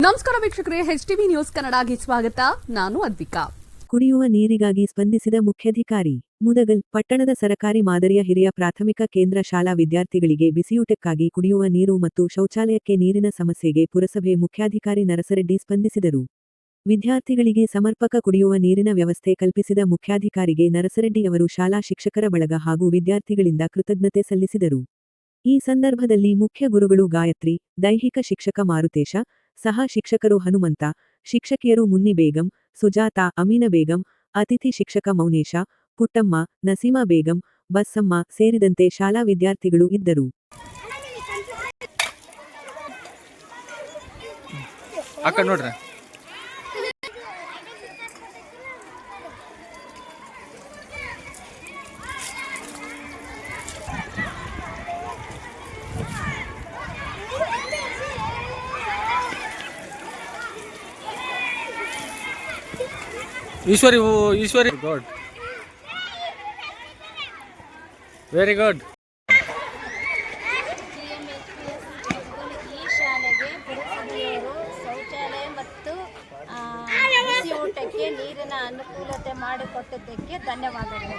ನಮಸ್ಕಾರ ವೀಕ್ಷಕರೇ H TV news ಕನ್ನಡಗೆ ಸ್ವಾಗತ. ನಾನು ಅದ್ವಿಕಾ. ಕುಡಿಯುವ ನೀರಿಗಾಗಿ ಸ್ಪಂದಿಸಿದ ಮುಖ್ಯಾಧಿಕಾರಿ, ಮುದಗಲ್, ಪಟ್ಟಣದ ಸರಕಾರಿ ಮಾದರಿಯ ಹಿರಿಯ ಪ್ರಾಥಮಿಕ ಕೇಂದ್ರ ಶಾಲಾ ವಿದ್ಯಾರ್ಥಿಗಳಿಗೆ ಬಿಸಿಯೂಟಕ್ಕಾಗಿ ಕುಡಿಯುವ ನೀರು ಮತ್ತು ಶೌಚಾಲಯಕ್ಕೆ ನೀರಿನ ಸಮಸ್ಯೆಗೆ ಪುರಸಭೆ ಮುಖ್ಯಾಧಿಕಾರಿ ನರಸರೆಡ್ಡಿ ಸ್ಪಂದಿಸಿದರು. ವಿದ್ಯಾರ್ಥಿಗಳಿಗೆ ಸಮರ್ಪಕ ಕುಡಿಯುವ ನೀರಿನ ವ್ಯವಸ್ಥೆ ಕಲ್ಪಿಸಿದ ಮುಖ್ಯಾಧಿಕಾರಿಗೆ ನರಸರೆಡ್ಡಿ ಅವರು ಶಾಲಾ ಶಿಕ್ಷಕರ ಬಳಗ ಹಾಗೂ ವಿದ್ಯಾರ್ಥಿಗಳಿಂದ ಕೃತಜ್ಞತೆ ಸಲ್ಲಿಸಿದರು. ಈ ಸಂದರ್ಭದಲ್ಲಿ ಮುಖ್ಯ ಗುರುಗಳು ಗಾಯತ್ರಿ, ದೈಹಿಕ ಶಿಕ್ಷಕ ಮಾರುತೇಶ, ಸಹ ಶಿಕ್ಷಕರು ಹನುಮಂತ, ಶಿಕ್ಷಕಿಯರು ಮುನ್ನಿ ಬೇಗಂ, ಸುಜಾತಾ, ಅಮೀನ ಬೇಗಂ, ಅತಿಥಿ ಶಿಕ್ಷಕ ಮೌನೇಶ, ಪುಟ್ಟಮ್ಮ, ನಸೀಮಾ ಬೇಗಂ, ಬಸ್ಸಮ್ಮ ಸೇರಿದಂತೆ ಶಾಲಾ ವಿದ್ಯಾರ್ಥಿಗಳು ಇದ್ದರು. ನೋಡ್ರಿ. Eshwari Eshwari. Good very good ಈ ಶಾಲೆಗೆ ಪುರಸಭೆಯವರು ಶೌಚಾಲಯ ಮತ್ತು ಆ, ಬಿಸಿ ಊಟಕ್ಕೆ ನೀರಿನ ಅನುಕೂಲತೆ ಮಾಡಿಕೊಟ್ಟಿದ್ದಕ್ಕೆ ಧನ್ಯವಾದಗಳು.